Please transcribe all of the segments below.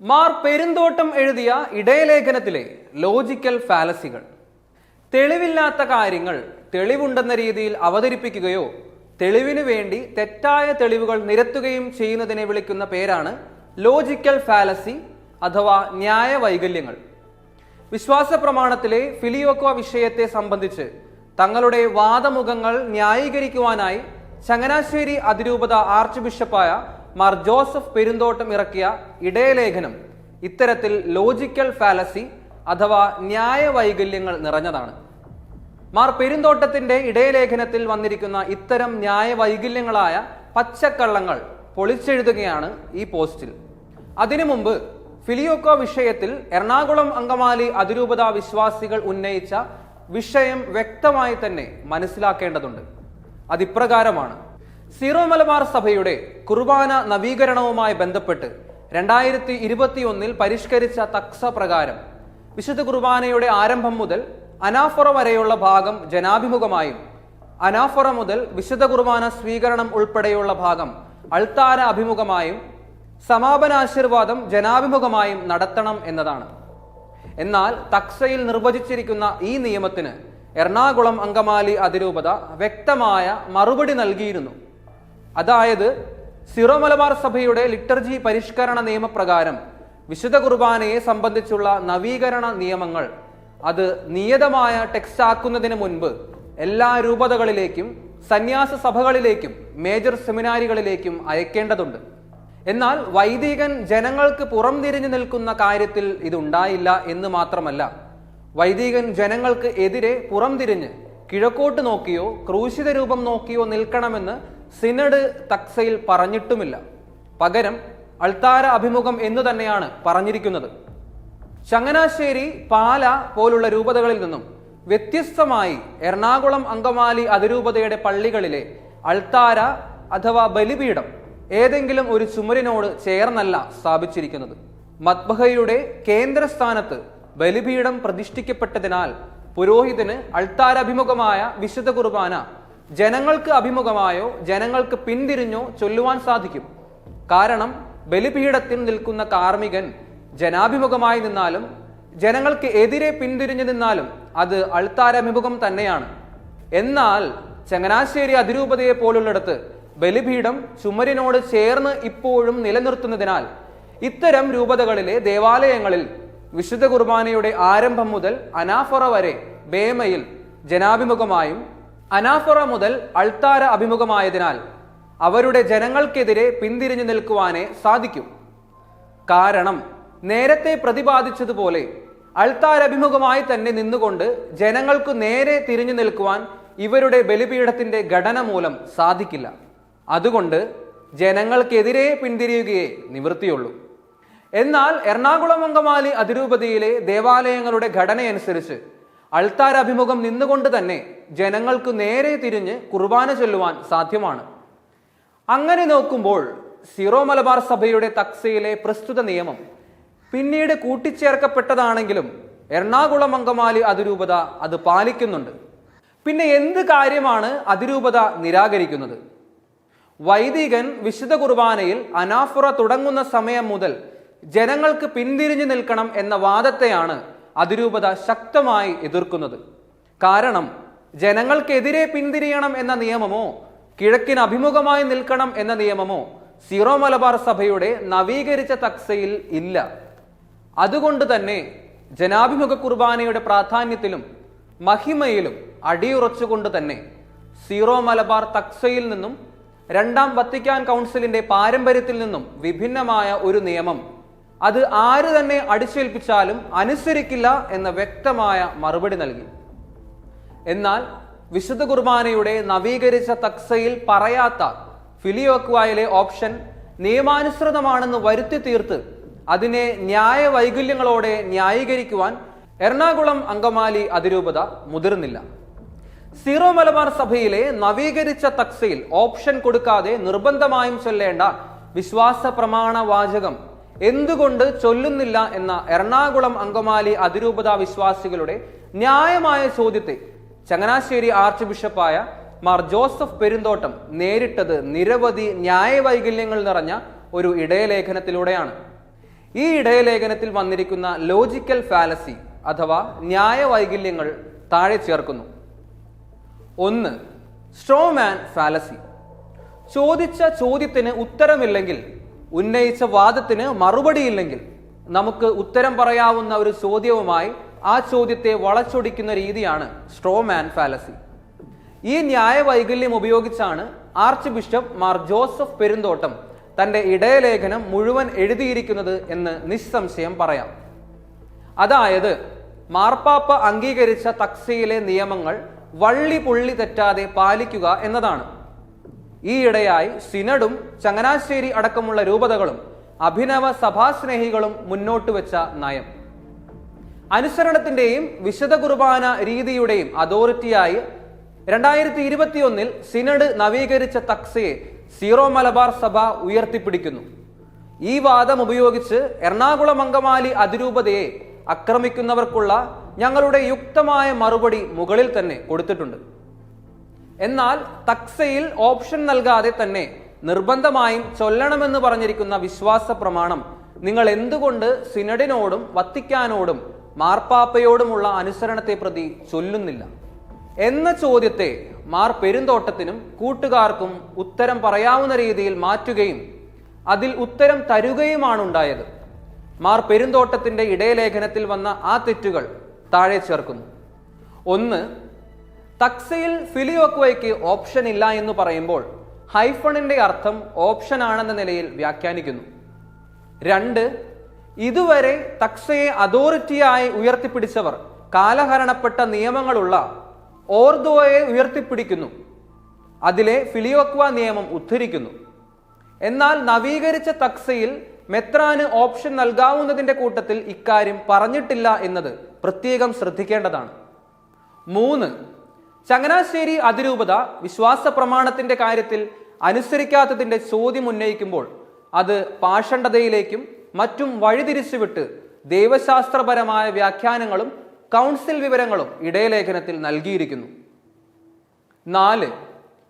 മാർ പെരുന്തോട്ടം എഴുതിയ ഇടയലേഖനത്തിലെ ലോജിക്കൽ ഫാലസികൾ തെളിവില്ലാത്ത കാര്യങ്ങൾ തെളിവുണ്ടെന്ന രീതിയിൽ അവതരിപ്പിക്കുകയോ തെളിവിനു വേണ്ടി തെറ്റായ തെളിവുകൾ നിരത്തുകയും ചെയ്യുന്നതിനെ വിളിക്കുന്ന പേരാണ് ലോജിക്കൽ ഫാലസി അഥവാ ന്യായ വൈകല്യങ്ങൾ വിശ്വാസ പ്രമാണത്തിലെ ഫിലിയോക്വ വിഷയത്തെ സംബന്ധിച്ച് തങ്ങളുടെ വാദമുഖങ്ങൾ ന്യായീകരിക്കുവാനായി ചങ്ങനാശ്ശേരി അതിരൂപത ആർച്ച് ബിഷപ്പായ മാർ ജോസഫ് പെരുന്തോട്ടം ഇറക്കിയ ഇടയലേഖനം ഇത്തരത്തിൽ ലോജിക്കൽ ഫാലസി അഥവാ ന്യായ വൈകല്യങ്ങൾ നിറഞ്ഞതാണ്. മാർ പെരുന്തോട്ടത്തിന്റെ ഇടയലേഖനത്തിൽ വന്നിരിക്കുന്ന ഇത്തരം ന്യായ വൈകല്യങ്ങളായ പച്ചക്കള്ളങ്ങൾ പൊളിച്ചെഴുതുകയാണ് ഈ പോസ്റ്റിൽ. അതിനു മുമ്പ് ഫിലിയോക്കോ വിഷയത്തിൽ എറണാകുളം അങ്കമാലി അതിരൂപതാ വിശ്വാസികൾ ഉന്നയിച്ച വിഷയം വ്യക്തമായി തന്നെ മനസ്സിലാക്കേണ്ടതുണ്ട്. അതിപ്രകാരമാണ്. സീറോ മലബാർ സഭയുടെ കുർബാന നവീകരണവുമായി ബന്ധപ്പെട്ട് രണ്ടായിരത്തി ഇരുപത്തിയൊന്നിൽ പരിഷ്കരിച്ച തക്സ പ്രകാരം വിശുദ്ധ കുർബാനയുടെ ആരംഭം മുതൽ അനാഫറ വരെയുള്ള ഭാഗം ജനാഭിമുഖമായും അനാഫറ മുതൽ വിശുദ്ധ കുർബാന സ്വീകരണം ഉൾപ്പെടെയുള്ള ഭാഗം അൾത്താര അഭിമുഖമായും സമാപനാശീർവാദം ജനാഭിമുഖമായും നടത്തണം എന്നതാണ്. എന്നാൽ തക്സയിൽ നിർവചിച്ചിരിക്കുന്ന ഈ നിയമത്തിന് എറണാകുളം അങ്കമാലി അതിരൂപത വ്യക്തമായ മറുപടി നൽകിയിരുന്നു. അതായത് സിറോ മലബാർ സഭയുടെ ലിറ്റർജി പരിഷ്കരണ നിയമപ്രകാരം വിശുദ്ധ കുർബാനയെ സംബന്ധിച്ചുള്ള നവീകരണ നിയമങ്ങൾ അത് നിയതമായ ടെക്സ്റ്റ് ആക്കുന്നതിന് മുൻപ് എല്ലാ രൂപതകളിലേക്കും സന്യാസ സഭകളിലേക്കും മേജർ സെമിനാരികളിലേക്കും അയക്കേണ്ടതുണ്ട്. എന്നാൽ വൈദികൻ ജനങ്ങൾക്ക് പുറം തിരിഞ്ഞു നിൽക്കുന്ന കാര്യത്തിൽ ഇതുണ്ടായില്ല എന്ന് മാത്രമല്ല വൈദികൻ ജനങ്ങൾക്ക് എതിരെ പുറം തിരിഞ്ഞ് കിഴക്കോട്ട് നോക്കിയോ ക്രൂശിത രൂപം നോക്കിയോ നിൽക്കണമെന്ന് സിനഡ് തക്സയിൽ പറഞ്ഞിട്ടുമില്ല. പകരം അൾത്താര അഭിമുഖം എന്നു തന്നെയാണ് പറഞ്ഞിരിക്കുന്നത്. ചങ്ങനാശ്ശേരി പാല പോലുള്ള രൂപതകളിൽ നിന്നും വ്യത്യസ്തമായി എറണാകുളം അങ്കമാലി അതിരൂപതയുടെ പള്ളികളിലെ അൾത്താര അഥവാ ബലിപീഠം ഏതെങ്കിലും ഒരു ചുമരിനോട് ചേർന്നല്ല സ്ഥാപിച്ചിരിക്കുന്നത്. മത്ബഹയുടെ കേന്ദ്രസ്ഥാനത്ത് ബലിപീഠം പ്രതിഷ്ഠിക്കപ്പെട്ടതിനാൽ പുരോഹിതന് അൾത്താരഭിമുഖമായ വിശുദ്ധ കുർബാന ജനങ്ങൾക്ക് അഭിമുഖമായോ ജനങ്ങൾക്ക് പിന്തിരിഞ്ഞോ ചൊല്ലുവാൻ സാധിക്കും. കാരണം ബലിപീഠത്തിൽ നിൽക്കുന്ന കാർമികൻ ജനാഭിമുഖമായി നിന്നാലും ജനങ്ങൾക്ക് എതിരെ പിന്തിരിഞ്ഞു നിന്നാലും അത് അൾത്താരഭിമുഖം തന്നെയാണ്. എന്നാൽ ചങ്ങനാശ്ശേരി അതിരൂപതയെ പോലുള്ളിടത്ത് ബലിപീഠം ചുമരിനോട് ചേർന്ന് ഇപ്പോഴും നിലനിർത്തുന്നതിനാൽ ഇത്തരം രൂപതകളിലെ ദേവാലയങ്ങളിൽ വിശുദ്ധ കുർബാനയുടെ ആരംഭം മുതൽ അനാഫറ വരെ ബേമയിൽ ജനാഭിമുഖമായും അനാഫറ മുതൽ അൾത്താര അഭിമുഖമായതിനാൽ അവരുടെ ജനങ്ങൾക്കെതിരെ പിന്തിരിഞ്ഞു നിൽക്കുവാനേ സാധിക്കും. കാരണം നേരത്തെ പ്രതിപാദിച്ചതുപോലെ അൾത്താരഭിമുഖമായി തന്നെ നിന്നുകൊണ്ട് ജനങ്ങൾക്ക് നേരെ തിരിഞ്ഞു നിൽക്കുവാൻ ഇവരുടെ ബലിപീഠത്തിന്റെ ഘടന മൂലം സാധിക്കില്ല. അതുകൊണ്ട് ജനങ്ങൾക്കെതിരെ പിന്തിരിയുകയേ നിവൃത്തിയുള്ളൂ. എന്നാൽ എറണാകുളം അങ്കമാലി അതിരൂപതയിലെ ദേവാലയങ്ങളുടെ ഘടനയനുസരിച്ച് അൾത്താരഭിമുഖം നിന്നുകൊണ്ട് തന്നെ ജനങ്ങൾക്ക് നേരെ തിരിഞ്ഞ് കുർബാന ചൊല്ലുവാൻ സാധ്യമാണ്. അങ്ങനെ നോക്കുമ്പോൾ സിറോ മലബാർ സഭയുടെ തക്സയിലെ പ്രസ്തുത നിയമം പിന്നീട് കൂട്ടിച്ചേർക്കപ്പെട്ടതാണെങ്കിലും എറണാകുളം അങ്കമാലി അതിരൂപത അത് പാലിക്കുന്നുണ്ട്. പിന്നെ എന്ത് കാര്യമാണ് അതിരൂപത നിരാകരിക്കുന്നത്? വൈദികൻ വിശുദ്ധ കുർബാനയിൽ അനാഫുറ തുടങ്ങുന്ന സമയം മുതൽ ജനങ്ങൾക്ക് പിന്തിരിഞ്ഞു നിൽക്കണം എന്ന വാദത്തെയാണ് അതിരൂപത ശക്തമായി എതിർക്കുന്നത്. കാരണം ജനങ്ങൾക്കെതിരെ പിന്തിരിയണം എന്ന നിയമമോ കിഴക്കിന് അഭിമുഖമായി നിൽക്കണം എന്ന നിയമമോ സീറോ മലബാർ സഭയുടെ നവീകരിച്ച തക്സയിൽ ഇല്ല. അതുകൊണ്ട് തന്നെ ജനാഭിമുഖ കുർബാനയുടെ പ്രാധാന്യത്തിലും മഹിമയിലും അടിയുറച്ചുകൊണ്ട് തന്നെ സീറോ മലബാർ തക്സയിൽ നിന്നും രണ്ടാം വത്തിക്കാൻ കൗൺസിലിന്റെ പാരമ്പര്യത്തിൽ നിന്നും വിഭിന്നമായ ഒരു നിയമം അത് ആര് തന്നെ അടിച്ചേൽപ്പിച്ചാലും അനുസരിക്കില്ല എന്ന വ്യക്തമായ മറുപടി നൽകി. എന്നാൽ വിശുദ്ധ കുർബാനയുടെ നവീകരിച്ച തക്സയിൽ പറയാത്ത ഫിലിയോക്വായിലെ ഓപ്ഷൻ നിയമാനുസൃതമാണെന്ന് വരുത്തി തീർത്ത് അതിനെ ന്യായ വൈകല്യങ്ങളോടെ ന്യായീകരിക്കുവാൻ എറണാകുളം അങ്കമാലി അതിരൂപത മുതിർന്നില്ല. സീറോ മലബാർ സഭയിലെ നവീകരിച്ച തക്സയിൽ ഓപ്ഷൻ കൊടുക്കാതെ നിർബന്ധമായും ചൊല്ലേണ്ട വിശ്വാസ പ്രമാണ വാചകം എന്തുകൊണ്ട് ചൊല്ലുന്നില്ല എന്ന എറണാകുളം അങ്കമാലി അതിരൂപത വിശ്വാസികളുടെ ന്യായമായ ചോദ്യത്തെ ചങ്ങനാശ്ശേരി ആർച്ച് ബിഷപ്പായ മാർ ജോസഫ് പെരുന്തോട്ടം നേരിട്ടത് നിരവധി ന്യായവൈകല്യങ്ങൾ നിറഞ്ഞ ഒരു ഇടയലേഖനത്തിലൂടെയാണ്. ഈ ഇടയലേഖനത്തിൽ വന്നിരിക്കുന്ന ലോജിക്കൽ ഫാലസി അഥവാ ന്യായവൈകല്യങ്ങൾ താഴെ ചേർക്കുന്നു. ഒന്ന് സ്ട്രോമാൻ ഫാലസി ചോദിച്ച ചോദ്യത്തിന് ഉത്തരമില്ലെങ്കിൽ ഉന്നയിച്ച വാദത്തിന് മറുപടിയില്ലെങ്കിൽ നമുക്ക് ഉത്തരം പറയാവുന്ന ഒരു ചോദ്യവുമായി ആ ചോദ്യത്തെ വളച്ചൊടിക്കുന്ന രീതിയാണ് സ്ട്രോ മാൻ ഫാലസി ഈ ന്യായ വൈകല്യം ഉപയോഗിച്ചാണ് archbishop Mar Joseph Perumthottam തന്റെ ഇടയലേഖനം മുഴുവൻ എഴുതിയിരിക്കുന്നത് എന്ന് നിസ്സംശയം പറയാം. അതായത് മാർപ്പാപ്പ അംഗീകരിച്ച തക്സയിലെ നിയമങ്ങൾ വള്ളി പുള്ളി തെറ്റാതെ പാലിക്കുക എന്നതാണ്. ഈയിടെയായി സിനഡും ചങ്ങനാശ്ശേരി അടക്കമുള്ള രൂപതകളും അഭിനവ സഭാസ്നേഹികളും മുന്നോട്ട് വെച്ച നയം. അനുസരണത്തിന്റെയും വിശദ കുർബാന രീതിയുടെയും അതോറിറ്റിയായി രണ്ടായിരത്തി ഇരുപത്തിയൊന്നിൽ സിനഡ് നവീകരിച്ച തക്സയെ സീറോ മലബാർ സഭ ഉയർത്തിപ്പിടിക്കുന്നു. ഈ വാദം ഉപയോഗിച്ച് എറണാകുളം അങ്കമാലി അതിരൂപതയെ ആക്രമിക്കുന്നവർക്കുള്ള ഞങ്ങളുടെ യുക്തമായ മറുപടി മുകളിൽ തന്നെ കൊടുത്തിട്ടുണ്ട്. എന്നാൽ തക്സയിൽ ഓപ്ഷൻ നൽകാതെ തന്നെ നിർബന്ധമായും ചൊല്ലണമെന്ന് പറഞ്ഞിരിക്കുന്ന വിശ്വാസ പ്രമാണം നിങ്ങൾ എന്തുകൊണ്ട് സിനഡിനോടും വത്തിക്കാനോടും മാർപ്പാപ്പയോടുമുള്ള അനുസരണത്തെ പ്രതി ചൊല്ലുന്നില്ല? എന്ന ചോദ്യത്തെ മാർ പെരുന്തോട്ടത്തിനും കൂട്ടുകാർക്കും ഉത്തരം പറയാവുന്ന രീതിയിൽ മാറ്റുകയും അതിൽ ഉത്തരം തരുകയുമാണ് ഉണ്ടായത് മാർ പെരുന്തോട്ടത്തിന്റെ ഇടയലേഖനത്തിൽ വന്ന ആ തെറ്റുകൾ താഴെ ചേർക്കുന്നു. ഒന്ന് തക്സയിൽ ഫിലിയോക്വയ്ക്ക് ഓപ്ഷൻ ഇല്ല എന്ന് പറയുമ്പോൾ ഹൈഫണിന്റെ അർത്ഥം ഓപ്ഷൻ ആണെന്ന നിലയിൽ വ്യാഖ്യാനിക്കുന്നു. രണ്ട് ഇതുവരെ തക്സയെ അതോറിറ്റിയായി ഉയർത്തിപ്പിടിച്ചവർ കാലഹരണപ്പെട്ട നിയമങ്ങളുള്ള ഓർദോയെ ഉയർത്തിപ്പിടിക്കുന്നു. അതിലെ ഫിലിയോക്വ നിയമം ഉദ്ധരിക്കുന്നു. എന്നാൽ നവീകരിച്ച തക്സയിൽ മെത്രാന് ഓപ്ഷൻ നൽകാവുന്നതിന്റെ കൂട്ടത്തിൽ ഇക്കാര്യം പറഞ്ഞിട്ടില്ല എന്നത് പ്രത്യേകം ശ്രദ്ധിക്കേണ്ടതാണ്. മൂന്ന് ചങ്ങനാശ്ശേരി അതിരൂപത വിശ്വാസ പ്രമാണത്തിന്റെ കാര്യത്തിൽ അനുസരിക്കാത്തതിന്റെ ചോദ്യം ഉന്നയിക്കുമ്പോൾ അത് പാഷണ്ഡതയിലേക്കും മറ്റും വഴിതിരിച്ചുവിട്ട് ദൈവശാസ്ത്രപരമായ വ്യാഖ്യാനങ്ങളും കൗൺസിൽ വിവരങ്ങളും ഇടയലേഖനത്തിൽ നൽകിയിരിക്കുന്നു. നാല്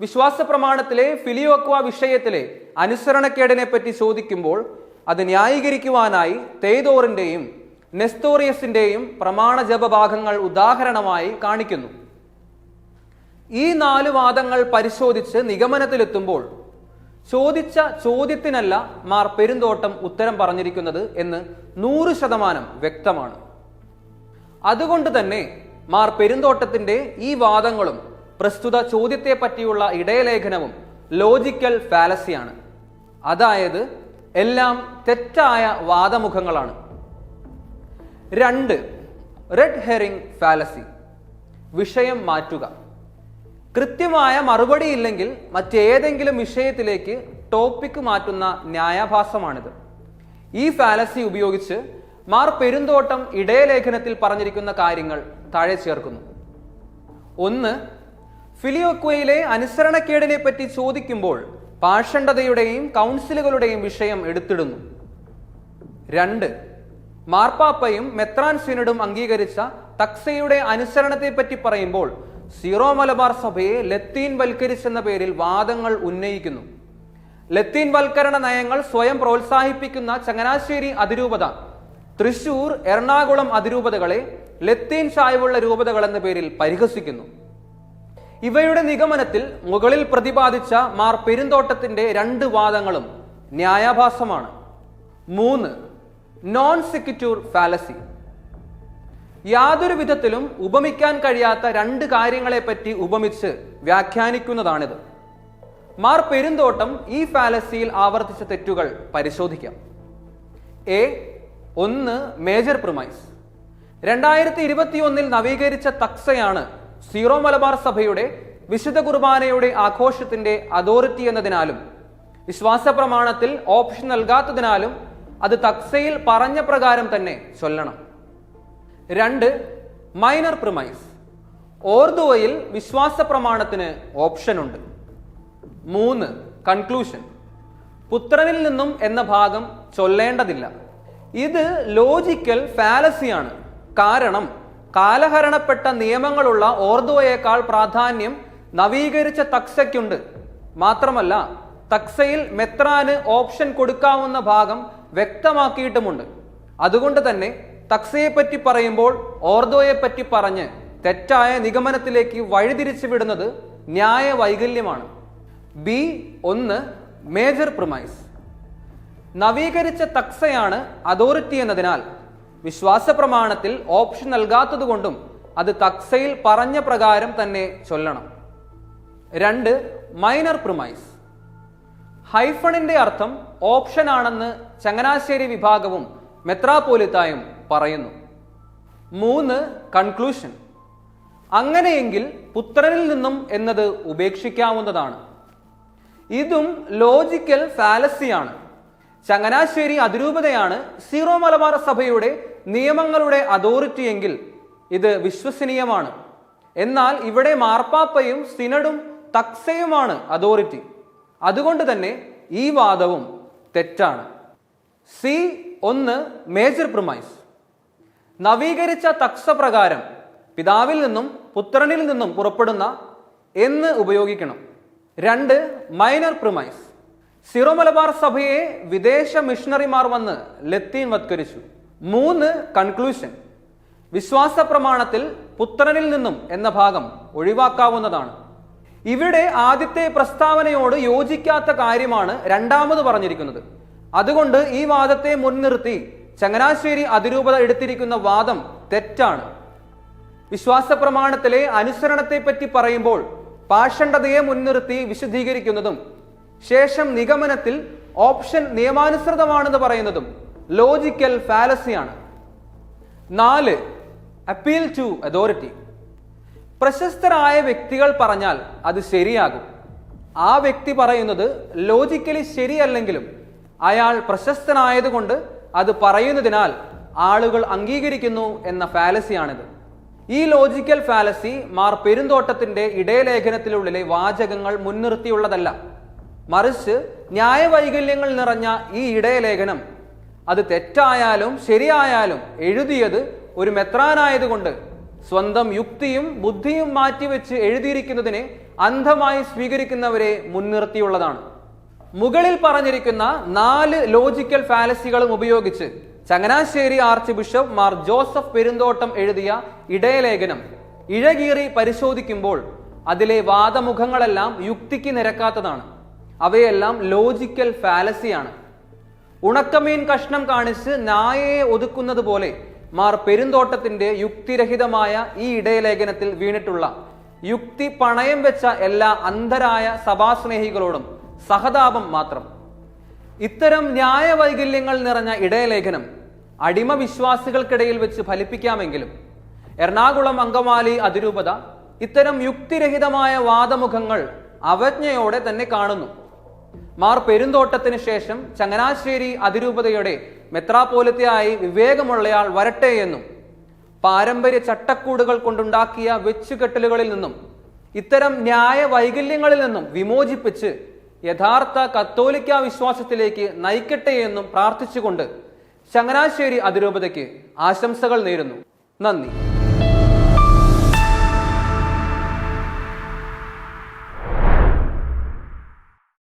വിശ്വാസ പ്രമാണത്തിലെ ഫിലിയോക്വ വിഷയത്തിലെ അനുസരണക്കേടിനെ പറ്റി ചോദിക്കുമ്പോൾ അത് ന്യായീകരിക്കുവാനായി തേതോറിന്റെയും നെസ്തോറിയസിന്റെയും പ്രമാണ ജപഭാഗങ്ങൾ ഉദാഹരണമായി കാണിക്കുന്നു. ഈ നാല് വാദങ്ങൾ പരിശോധിച്ച് നിഗമനത്തിലെത്തുമ്പോൾ ചോദിച്ച ചോദ്യത്തിനല്ല മാർ പെരുന്തോട്ടം ഉത്തരം പറഞ്ഞിരിക്കുന്നത് എന്ന് നൂറ് ശതമാനം വ്യക്തമാണ്. അതുകൊണ്ട് തന്നെ മാർ പെരുന്തോട്ടത്തിന്റെ ഈ വാദങ്ങളും പ്രസ്തുത ചോദ്യത്തെ പറ്റിയുള്ള ഇടയലേഖനവും ലോജിക്കൽ ഫാലസിയാണ്. അതായത് എല്ലാം തെറ്റായ വാദമുഖങ്ങളാണ്. രണ്ട് റെഡ് ഹെറിംഗ് ഫാലസി വിഷയം മാറ്റുക. കൃത്യമായ മറുപടി ഇല്ലെങ്കിൽ മറ്റേതെങ്കിലും വിഷയത്തിലേക്ക് ടോപ്പിക്ക് മാറ്റുന്ന ന്യായാഭാസമാണിത്. ഈ ഫാലസി ഉപയോഗിച്ച് മാർ പെരുന്തോട്ടം ഇടയലേഖനത്തിൽ പറഞ്ഞിരിക്കുന്ന കാര്യങ്ങൾ താഴെ ചേർക്കുന്നു. ഒന്ന് ഫിലിയോക്വയിലെ അനുസരണക്കേടിനെ പറ്റി ചോദിക്കുമ്പോൾ പാഷണ്ഡതയുടെയും കൗൺസിലുകളുടെയും വിഷയം എടുത്തിടുന്നു. രണ്ട് മാർപ്പാപ്പയും മെത്രാൻ സിനഡും അംഗീകരിച്ച തക്സയുടെ അനുസരണത്തെ പറ്റി പറയുമ്പോൾ സീറോ മലബാർ സഭയെ ലത്തീൻ വൽക്കരിച്ചെന്ന പേരിൽ വാദങ്ങൾ ഉന്നയിക്കുന്നു. ലത്തീൻ വൽക്കരണ നയങ്ങൾ സ്വയം പ്രോത്സാഹിപ്പിക്കുന്ന ചങ്ങനാശ്ശേരി അതിരൂപത തൃശൂർ എറണാകുളം അതിരൂപതകളെ ലത്തീൻ ചായവുള്ള രൂപതകൾ എന്ന പേരിൽ പരിഹസിക്കുന്നു. ഇവയുടെ നിഗമനത്തിൽ മുകളിൽ പ്രതിപാദിച്ച മാർ പെരുന്തോട്ടത്തിന്റെ രണ്ട് വാദങ്ങളും ന്യായാഭാസമാണ്. മൂന്ന് നോൺ സെക്യൂർ ഫാലസി യാതൊരു വിധത്തിലും ഉപമിക്കാൻ കഴിയാത്ത രണ്ട് കാര്യങ്ങളെപ്പറ്റി ഉപമിച്ച് വ്യാഖ്യാനിക്കുന്നതാണിത്. മാർ പെരുന്തോട്ടം ഈ ഫാലസിയിൽ ആവർത്തിച്ച തെറ്റുകൾ പരിശോധിക്കാം. എ ഒന്ന് മേജർ പ്രിമൈസ് രണ്ടായിരത്തി ഇരുപത്തിയൊന്നിൽ നവീകരിച്ച തക്സയാണ് സീറോ മലബാർ സഭയുടെ വിശുദ്ധ കുർബാനയുടെ ആഘോഷത്തിന്റെ അതോറിറ്റി എന്നതിനാലും വിശ്വാസ പ്രമാണത്തിൽ ഓപ്ഷൻ നൽകാത്തതിനാലും അത് തക്സയിൽ പറഞ്ഞ പ്രകാരം തന്നെ ചൊല്ലണം. രണ്ട് മൈനർ പ്രിമൈസ് ഓർദുവയിൽ വിശ്വാസ പ്രമാണത്തിന് ഓപ്ഷനുണ്ട് മൂന്ന് കൺക്ലൂഷൻ പുത്രനിൽ നിന്നും എന്ന ഭാഗം ചൊല്ലേണ്ടതില്ല. ഇത് ലോജിക്കൽ ഫാലസിയാണ് കാരണം കാലഹരണപ്പെട്ട നിയമങ്ങളുള്ള ഓർദുവയേക്കാൾ പ്രാധാന്യം നവീകരിച്ച തക്സയ്ക്കുണ്ട്. മാത്രമല്ല തക്സയിൽ മെത്രാന് ഓപ്ഷൻ കൊടുക്കാവുന്ന ഭാഗം വ്യക്തമാക്കിയിട്ടുമുണ്ട്. അതുകൊണ്ട് തന്നെ തക്സയെപ്പറ്റി പറയുമ്പോൾ ഓർദോയെ പറ്റി പറഞ്ഞ് തെറ്റായ നിഗമനത്തിലേക്ക് വഴിതിരിച്ചു വിടുന്നത് ന്യായ വൈകല്യമാണ് ബി ഒന്ന് മേജർ പ്രിമൈസ് നവീകരിച്ച തക്സയാണ് അതോറിറ്റി എന്നതിനാൽ വിശ്വാസ പ്രമാണത്തിൽ ഓപ്ഷൻ നൽകാത്തതുകൊണ്ടും അത് തക്സയിൽ പറഞ്ഞ പ്രകാരം തന്നെ ചൊല്ലണം. രണ്ട് മൈനർ പ്രിമൈസ് ഹൈഫണിന്റെ അർത്ഥം ഓപ്ഷൻ ആണെന്ന് ചങ്ങനാശ്ശേരി വിഭാഗവും മെത്രാപോലിത്തായും പറയുന്നു. മൂന്ന് കൺക്ലൂഷൻ. അങ്ങനെയെങ്കിൽ പുത്രനിൽ നിന്നും എന്നത് ഉപേക്ഷിക്കാവുന്നതാണ്. ഇതും ലോജിക്കൽ ഫാലസിയാണ്. ചങ്ങനാശ്ശേരി അതിരൂപതയാണ് സീറോ മലബാർ സഭയുടെ നിയമങ്ങളുടെ അതോറിറ്റി എങ്കിൽ ഇത് വിശ്വസനീയമാണ്. എന്നാൽ ഇവിടെ മാർപ്പാപ്പയും സിനഡും തക്സയുമാണ് അതോറിറ്റി. അതുകൊണ്ട് തന്നെ ഈ വാദവും തെറ്റാണ്. സി ഒന്ന് മേജർ പ്രൊമൈസ്. നവീകരിച്ച തക്സ പ്രകാരം പിതാവിൽ നിന്നും പുത്രനിൽ നിന്നും പുറപ്പെടുന്ന എന്ന് ഉപയോഗിക്കണം. രണ്ട് മൈനർ പ്രൊമൈസ് സിറോ മലബാർ സഭയെ വിദേശ മിഷണറിമാർ വന്ന് ലത്തീൻ വത്കരിച്ചു. മൂന്ന് കൺക്ലൂഷൻ വിശ്വാസ പ്രമാണത്തിൽ പുത്രനിൽ നിന്നും എന്ന ഭാഗം ഒഴിവാക്കാവുന്നതാണ്. ഇവിടെ ആദ്യത്തെ പ്രസ്താവനയോട് യോജിക്കാത്ത കാര്യമാണ് രണ്ടാമത് പറഞ്ഞിരിക്കുന്നത്. അതുകൊണ്ട് ഈ വാദത്തെ മുൻനിർത്തി ചങ്ങനാശ്ശേരി അതിരൂപത എടുത്തിരിക്കുന്ന വാദം തെറ്റാണ്. വിശ്വാസ പ്രമാണത്തിലെ അനുസരണത്തെ പറ്റി പറയുമ്പോൾ പാഷണ്ഡതയെ മുൻനിർത്തി വിശദീകരിക്കുന്നതും ശേഷം നിഗമനത്തിൽ ഓപ്ഷൻ നിയമാനുസൃതമാണെന്ന് പറയുന്നതും ലോജിക്കൽ ഫാലസിയാണ്. നാല് അപ്പീൽ ടു അതോറിറ്റി. പ്രശസ്തരായ വ്യക്തികൾ പറഞ്ഞാൽ അത് ശരിയാകും. ആ വ്യക്തി പറയുന്നത് ലോജിക്കലി ശരിയല്ലെങ്കിലും അയാൾ പ്രശസ്തനായതുകൊണ്ട് അത് പറയുന്നതിനാൽ ആളുകൾ അംഗീകരിക്കുന്നു എന്ന ഫാലസിയാണിത്. ഈ ലോജിക്കൽ ഫാലസി മാർ പെരുന്തോട്ടത്തിന്റെ ഇടയലേഖനത്തിലുള്ളിലെ വാചകങ്ങൾ മുൻനിർത്തിയുള്ളതല്ല. മറിച്ച് ന്യായവൈകല്യങ്ങൾ നിറഞ്ഞ ഈ ഇടയലേഖനം അത് തെറ്റായാലും ശരിയായാലും എഴുതിയത് ഒരു മെത്രാനായതുകൊണ്ട് സ്വന്തം യുക്തിയും ബുദ്ധിയും മാറ്റിവെച്ച് എഴുതിയിരിക്കുന്നതിനെ അന്ധമായി സ്വീകരിക്കുന്നവരെ മുൻനിർത്തിയുള്ളതാണ്. മുകളിൽ പറഞ്ഞിരിക്കുന്ന നാല് ലോജിക്കൽ ഫാലസികളും ഉപയോഗിച്ച് Changanassery archbishop Mar Joseph Perumthottam എഴുതിയ ഇടയലേഖനം ഇഴകീറി പരിശോധിക്കുമ്പോൾ അതിലെ വാദമുഖങ്ങളെല്ലാം യുക്തിക്ക് നിരക്കാത്തതാണ്. അവയെല്ലാം ലോജിക്കൽ ഫാലസിയാണ്. ഉണക്കമീൻ കഷ്ണം കാണിച്ച് നായയെ ഒതുക്കുന്നത് പോലെ മാർ പെരുന്തോട്ടത്തിന്റെ യുക്തിരഹിതമായ ഈ ഇടയലേഖനത്തിൽ വീണിട്ടുള്ള യുക്തി പണയം വെച്ച എല്ലാ അന്ധരായ സഭാസ്നേഹികളോടും സഹതാപം മാത്രം. ഇത്തരം ന്യായവൈകല്യങ്ങൾ നിറഞ്ഞ ഇടയലേഖനം അടിമ വിശ്വാസികൾക്കിടയിൽ വെച്ച് ഫലിപ്പിക്കാമെങ്കിലും എറണാകുളം അങ്കമാലി അതിരൂപത ഇത്തരം യുക്തിരഹിതമായ വാദമുഖങ്ങൾ അവജ്ഞയോടെ തന്നെ കാണുന്നു. മാർ പെരുന്തോട്ടത്തിന് ശേഷം ചങ്ങനാശ്ശേരി അതിരൂപതയുടെ മെത്രാപോലത്തെയായി വിവേകമുള്ളയാൾ വരട്ടെ എന്നും പാരമ്പര്യ ചട്ടക്കൂടുകൾ കൊണ്ടുണ്ടാക്കിയ വെച്ചുകെട്ടലുകളിൽ നിന്നും ഇത്തരം ന്യായ വൈകല്യങ്ങളിൽ നിന്നും വിമോചിപ്പിച്ച് യഥാർത്ഥ കത്തോലിക്ക വിശ്വാസത്തിലേക്ക് നയിക്കട്ടെ എന്നും പ്രാർത്ഥിച്ചുകൊണ്ട് ചങ്ങനാശ്ശേരി അതിരൂപതയ്ക്ക് ആശംസകൾ നേരുന്നു. നന്ദി.